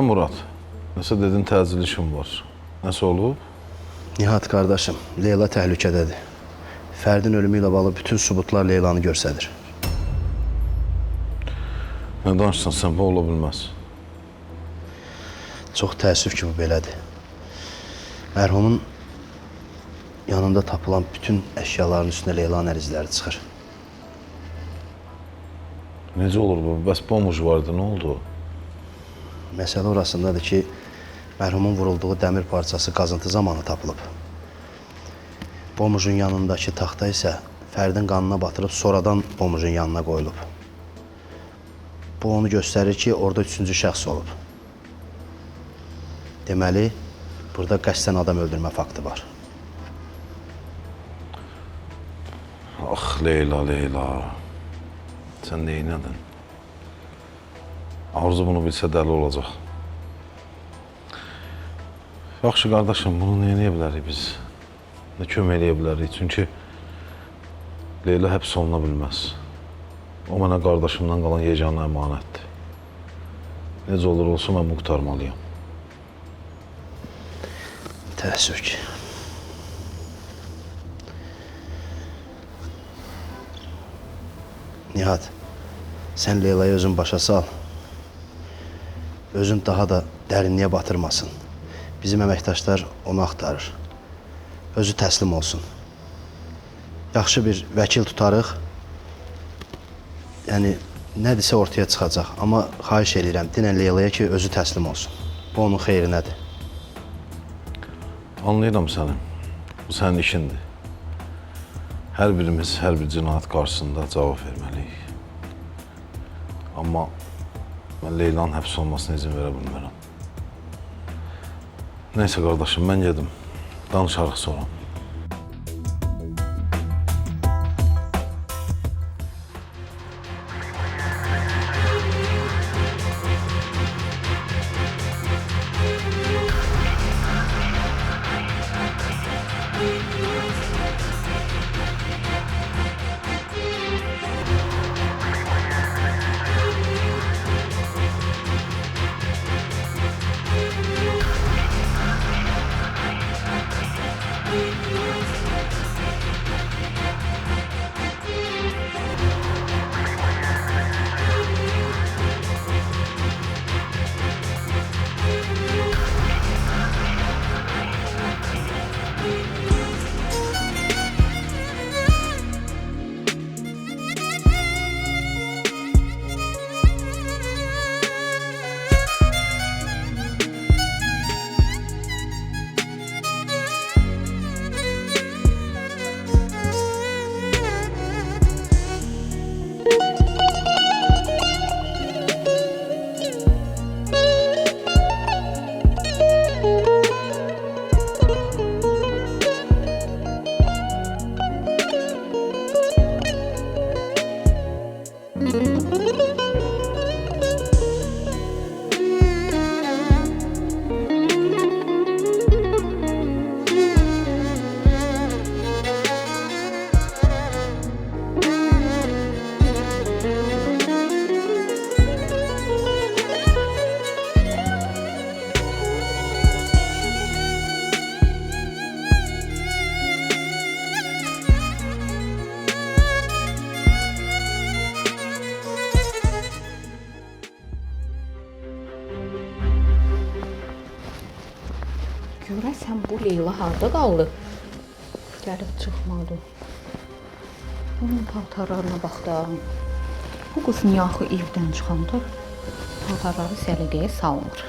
Hə Murad? Nəsə dedin təcil işim var. Nəsə olub? Nihat qardaşım, Leyla təhlükədədir. Fərdin ölümü ilə bağlı bütün sübutlar Leylanı göstərir. Nə danışsan sən bu ola bilməz. Çox təəssüf ki, bu belədir. Mərhumun yanında tapılan bütün əşyaların üstünə Leylanın əl izləri çıxır. Necə olur bu? Bəs bombuş vardı, nə oldu? Məsələ orasındadır ki, mərhumun vurulduğu dəmir parçası qazıntı zamanı tapılıb. Bomujun yanındakı taxta isə Fərdin qanına batırıb sonradan bomujun yanına qoyulub. Bu onu göstərir ki, orada üçüncü şəxs olub. Deməli, burada qəsdən adam öldürmə faktı var. Ax Leyla, Leyla. Sən neynədin? Arzu bunu bilsə dəli olacaq. Yaxşı qardaşım, bunu nə edə bilərik biz? Nə kömək edə bilərik? Çünki Leyla həbs oluna bilməz. O mənə qardaşımdan qalan yeganə əmanətdir. Necə olur olsun mən qurtarmalıyam. Təəssüf ki. Nihat, sən Leyla'yı özün başa sal. Özün daha da dərinliyə batırmasın. Bizim əməkdaşlar onu axtarır. Özü təslim olsun. Yaxşı bir vəkil tutarıq. Yəni nədirsə ortaya çıxacaq. Amma xahiş edirəm, dinən Leyla'ya ki, özü təslim olsun. Bu onun xeyrinədir. Anlayıram səni. Bu sənin işindir. Hər birimiz hər bir cinayət qarşısında cavab verməliyik. Amma mən Leylanın həbs olmasına izin verə bilmərəm. Nəysə qardaşım, mən gedim. Danışarıq sonra. Harda qaldı? Gəlib çıxmadı. Onun paltarlarına baxdım. Bu qız niyə axı evdən çıxanda paltarları səliqəyə salmır?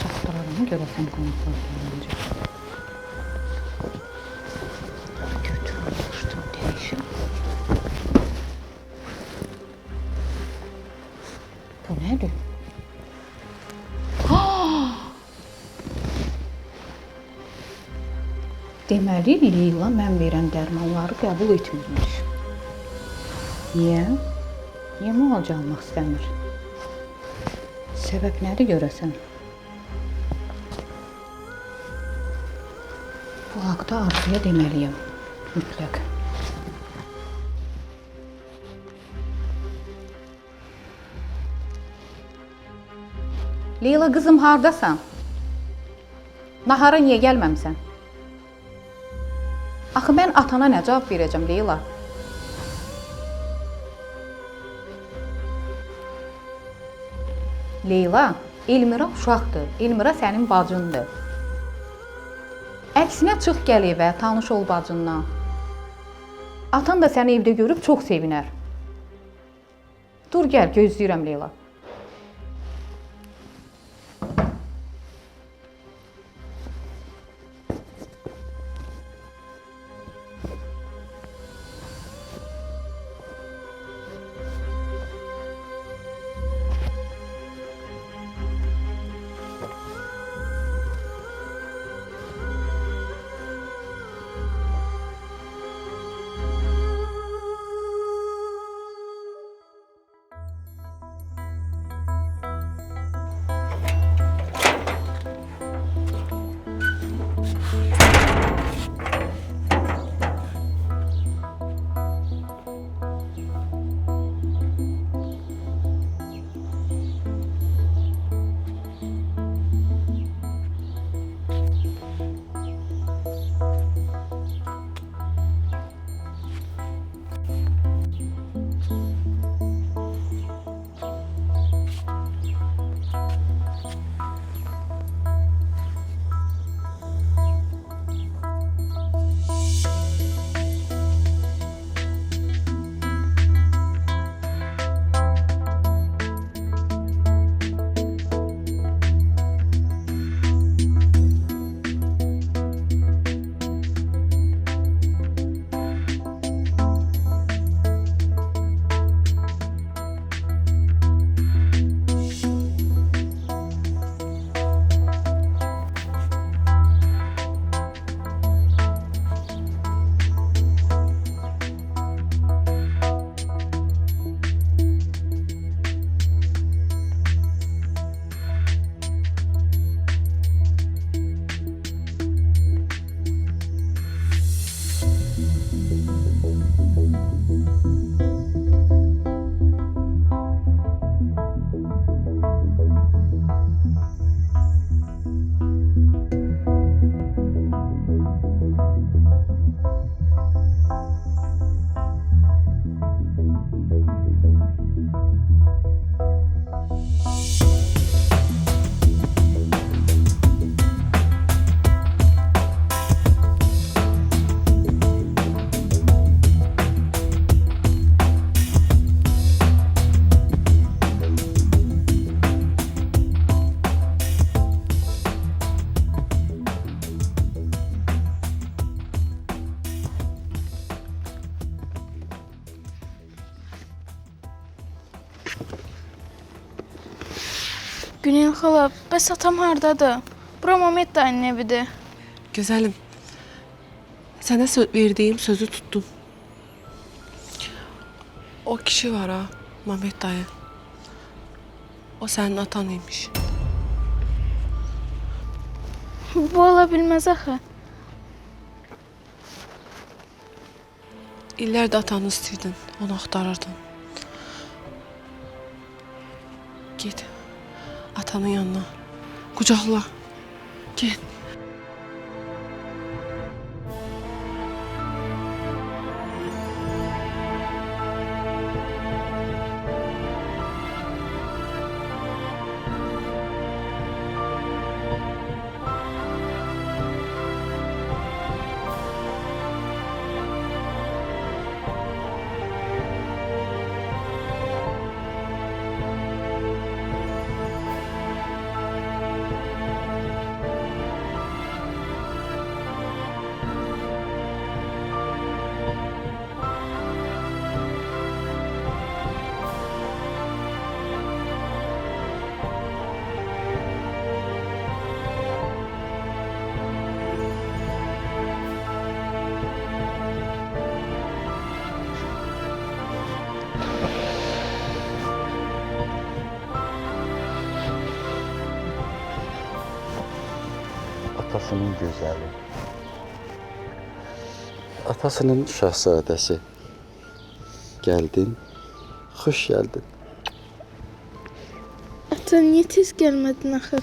Çatdıraram görəsən qonaqlar Deməli Leyla mən verən dərmanları qəbul etmirmiş. Niyə? Niyə müalicə almaq istəmir? Səbəb nədir görəsən? Bu haqda Arzuya deməliyəm. Mütləq. Leyla qızım hardasan? Nahara niyə gəlməmisən? Axı mən atana nə cavab verəcəm Leyla? Leyla, Elmira uşaqdır. Elmira sənin bacındır. Əksinə çıx gəl evə, tanış ol bacından. Atan da səni evdə görüb çox sevinər. Dur gəl, gözləyirəm Leyla. Günel xala, bəs atam hardadır? Bura Mamet dayının evidir. Güzelim. Sana söz verdiğim sözü tuttum. O kişi var ha, Mehmet dayı. O senin atanıymış. Bu ola bilməz axı. İllərdə atanı istəyirdin, onu axtarırdın. Atanın yanına. Qucaqla. Git. Atasının gözəli. Atasının şahzadəsi. Gəldin, xoş gəldin. Ata, niyə tez gəlmədin axı?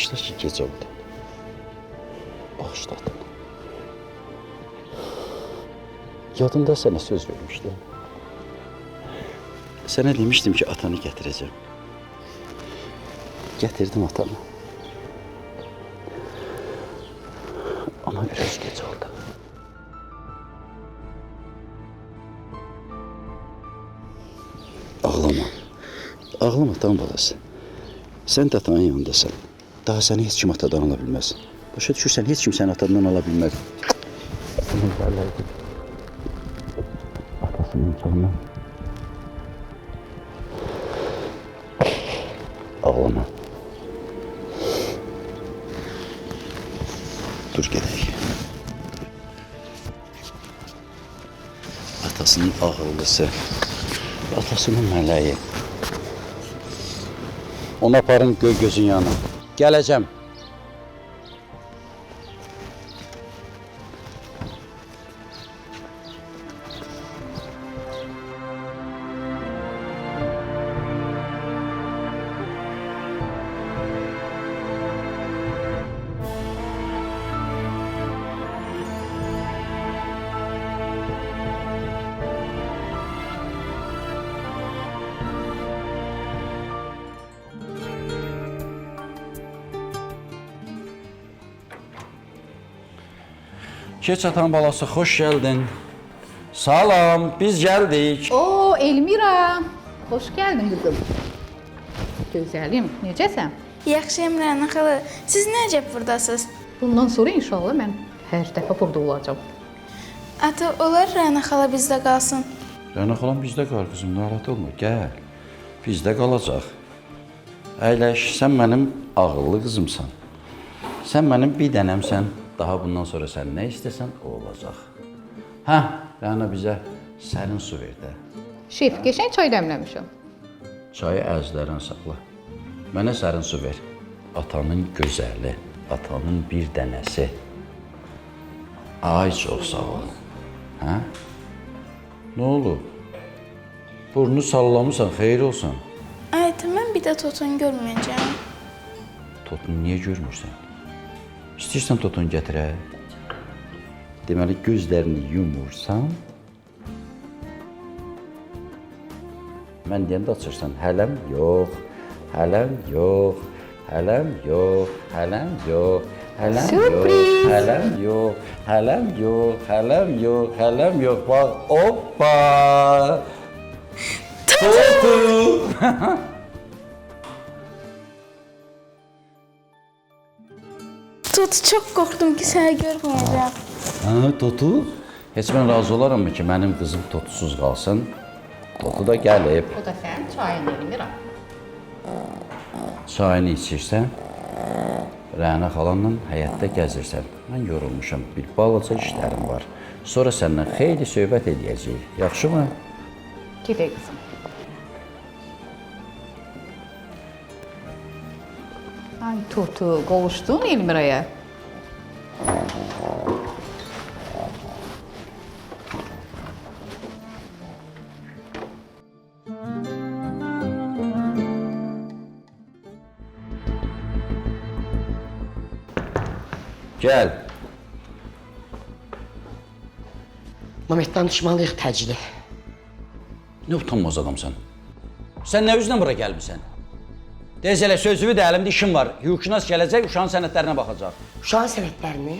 Bağışla ki gece oldu. Bağışladım. Yadında sana söz vermiştim. Sana demiştim ki atanı getireceğim. Getirdim atanı. Ama biraz geç oldu. Ağlama. Ağlama tam balası. Sən də atanın yanındasan. Daha səni heç kim atadan ala bilməz. Başa düşürsən, heç kim səni atadan ala bilməz. Bunu gəlirdi. Atasının canından. Ağlama. Dur gedək. Atasının ağıllısı, atasının mələyi. Onu aparın göy gözün yanına. Gələcəm. Keç atan balası, xoş gəldin. Salam, biz gəldik. Oo Elmira, hoş geldin kızım. Gözəlim, necəsən? Yaxşıyam Rəna xala. Siz necə burdasınız? Bundan sonra inşallah mən hər dəfə burada olacağam. Ata, olar Rəna xala bizdə qalsın. Rəna xalam bizdə qal qızım, narahat olma. Gəl. Bizdə qalacaq. Əyləş, sən mənim ağıllı qızımsan. Sən mənim bir dənəmsən. Daha bundan sonra sən nə istəsən, o olacaq. Hə, Rəna bizə sərin su ver də. Şef, qəşəng çay dəmləmişəm. Çayı əzlərən saxla. Mənə sərin su ver. Atanın gözəli, atanın bir dənəsi. Ay çox sağ ol. Hə? Nə olub? Burnu sallamısan, xeyir olsun. Ay, ata, mən bir də Totun görməyəcəm. Totunu niyə görmürsən? İstəyirsən totunu gətirək? Deməli gözlərini yumursan. Mən deyəndə açırsan. Hələm yox. Hələm yox. Hələm yox. Hələm yox. Hələm Sürpriz! yox. Hələm yox. Hələm yox. Hələm yox. Hələm yox. Bax, hoppa! Totu! Tot, çox qorxdum ki, səni görməyəcəm. Hə, Totu? Heç mən razı olaram ki, mənim qızım totusuz qalsın. Totu da gəlib. O da sənin çayın Elmira. Çayını içirsən, Rəna xalanla həyətdə gəzirsən. Mən yorulmuşam, bir balaca işlərim var. Sonra səndən xeyli söhbət edəcəyik. Yaxşımı? Gedək qızım. Tutu, qovuşdun Elmiraya. Gəl. Mehmet danışmalıyıq təcili. Nə utanmaz adamsan? Sən nə üzlə bura gəlmisən? Tez elə sözümü də əlimdə işim var. Hüquqşünas gələcək, uşağın sənədlərinə baxacaq. Uşağın sənədlərini?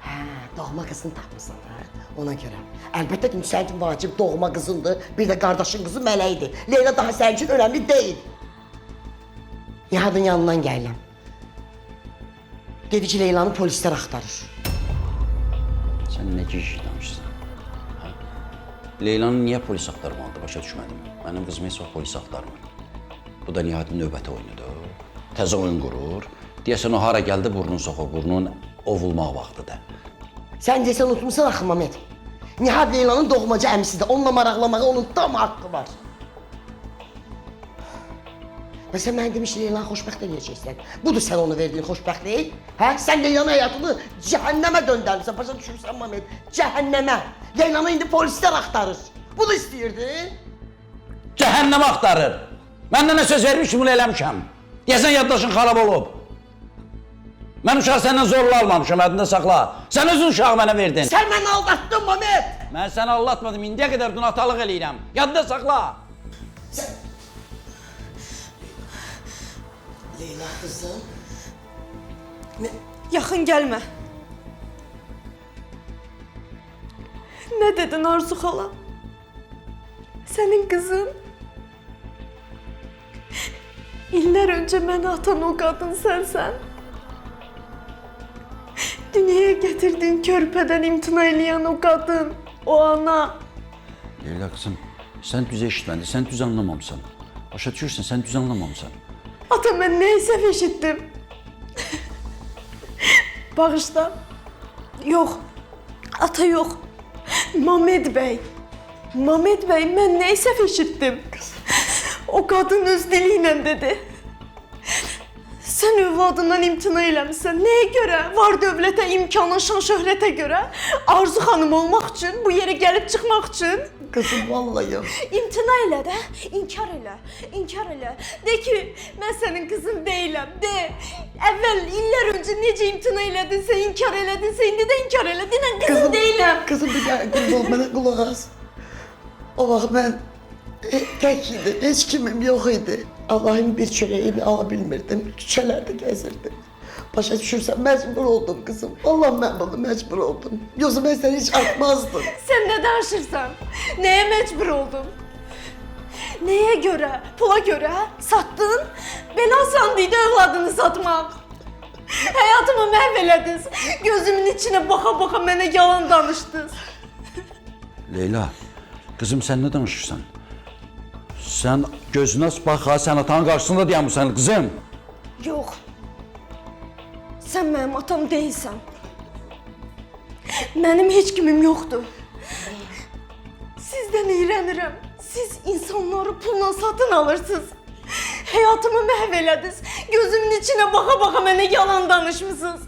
Hə, doğma qızını tapmısan ona görə. Əlbəttə ki, sənin vacib doğma qızındır, bir də qardaşın qızı mələkdir. Leyla daha sənin üçün önəmli deyil. Nihatın yanından gəlirəm. Dedi ki, Leylanı polislər axtarır. Sən nə giş danışırsan? Hə? Leylanı niyə polis axtarmalıdır, başa düşmədim. Mənim qızım heç vaxt polis axtarmır. Bu da Nihatın növbəti oyunudur. Təzə oyun qurur. Deyəsən o hara gəldi burnunu soxur, burnunun ovulmaq vaxtıdır. Sən desən unutmusan axı Mehmet. Nihab Leyla'nın doğmacı əmisidir. Onunla maraqlamağa onun tam haqqı var. Və sən mənə demişdin Leylanı xoşbəxt eləyəcəksən. Budur sən ona verdiyin xoşbəxtlik? Hə? Sən Leylanın həyatını cəhənnəmə döndərmisən. Başa düşürsən Mamet? Cəhənnəmə. Leylanı indi polislər axtarır. Bunu istəyirdin? Cəhənnəm axtarır. Məndən nə söz vermişim, bunu eləmişəm. Deyəsən yaddaşın xarab olub. Mən uşağı səndən zorla almamışam, ədində saxla. Sən özün uşağı mənə verdin. Sən məni aldatdın Mamet. Mən səni allatmadım, indiyə qədər dün atalıq eləyirəm. Yadında saxla. Leyla qızım. Yaxın gəlmə. Nə dedin Arzu xala? Sənin qızın İllər öncə məni atan o qadın sənsən. Dünyaya gətirdiyin körpədən imtina eləyən o qadın, o ana. Leyla qızım, sən düz eşitmədin, sən düz anlamamısan. Başa düşürsən, sən düz anlamamısan. Ata mən nə isə eşitdim. Bağışla. Yox. Ata yox. Mamed bəy. Mamed bəy mən nə isə eşitdim. O qadın öz dili ilə dedi. Sən övladından imtina eləmisən. Nəyə görə? Var dövlətə, imkana, şan şöhrətə görə? Arzu xanım olmaq üçün, bu yerə gəlib çıxmaq üçün Qızım vallahi. İmtina elə də, inkar elə, inkar elə. De ki, mən sənin qızın deyiləm, de. Əvvəl illər öncə necə imtina elədinsə, inkar elədinsə, indi də inkar elə. Denən qızın deyiləm. Kızım bir qulluq mənə qulaq as. O vaxt mən e, tək idim, heç kimim yox idi. Allah'ın bir çörəyini ala bilmirdim. Küçələrdə gəzirdim. Başa düşürsən, məcbur oldum qızım. Allah mən bunu məcbur oldum. Yoxsa mən səni heç atmazdım. Sən nə danışırsan? Nəyə məcbur oldun? Nəyə görə? Pula görə? Satdın? Belə asan idi övladını satmaq. Həyatımı məhv elədiniz. Gözümün içinə baxa-baxa mənə yalan danışdınız. Leyla, qızım sən nə danışırsan? Sən gözünə bax, ha, sən atanın qarşısında dayanmısan qızım. Yox. Sən mənim atam deyilsən. Mənim heç kimim yoxdur. Sizdən iyrənirəm. Siz insanları pulla satın alırsınız. Həyatımı məhv. Gözümün içinə baxa-baxa mənə yalan danışmısınız.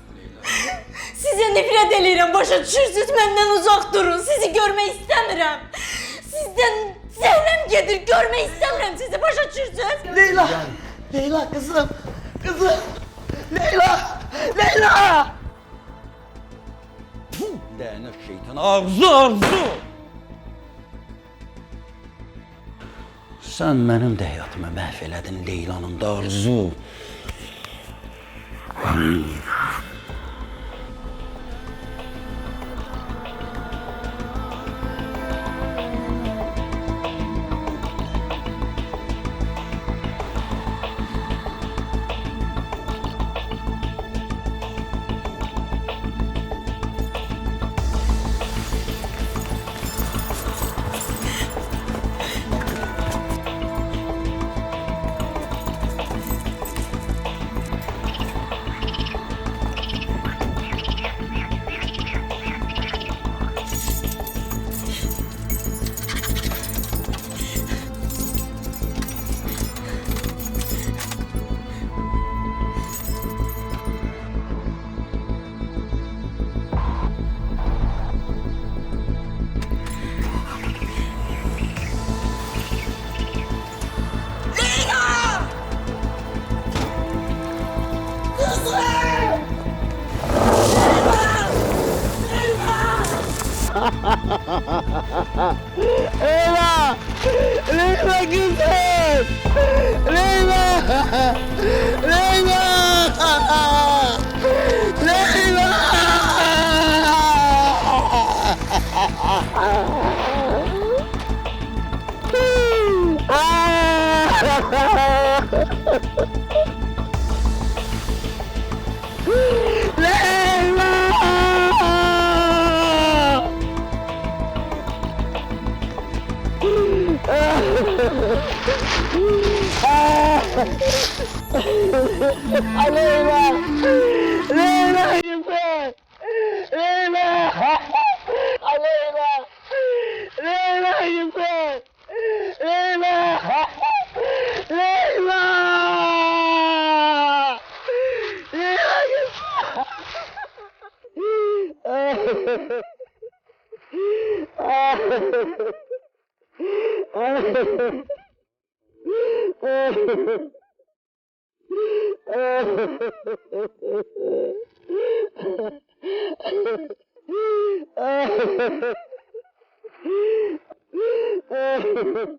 Sizə nifrət eləyirəm, başa düşürsünüz? Məndən uzaq durun. Sizi görmək istəmirəm. Sizdən zəhləm gedir, görmək istəmirəm sizi, başa düşürsünüz? Leyla, Leyla kızım, kızım. Leyla, Leyla. Lənət şeytan, arzu, arzu! Sən mənim də həyatımı məhv elədin Leylanın da arzu. เอาเลยมเลยเลย Ha ha ha!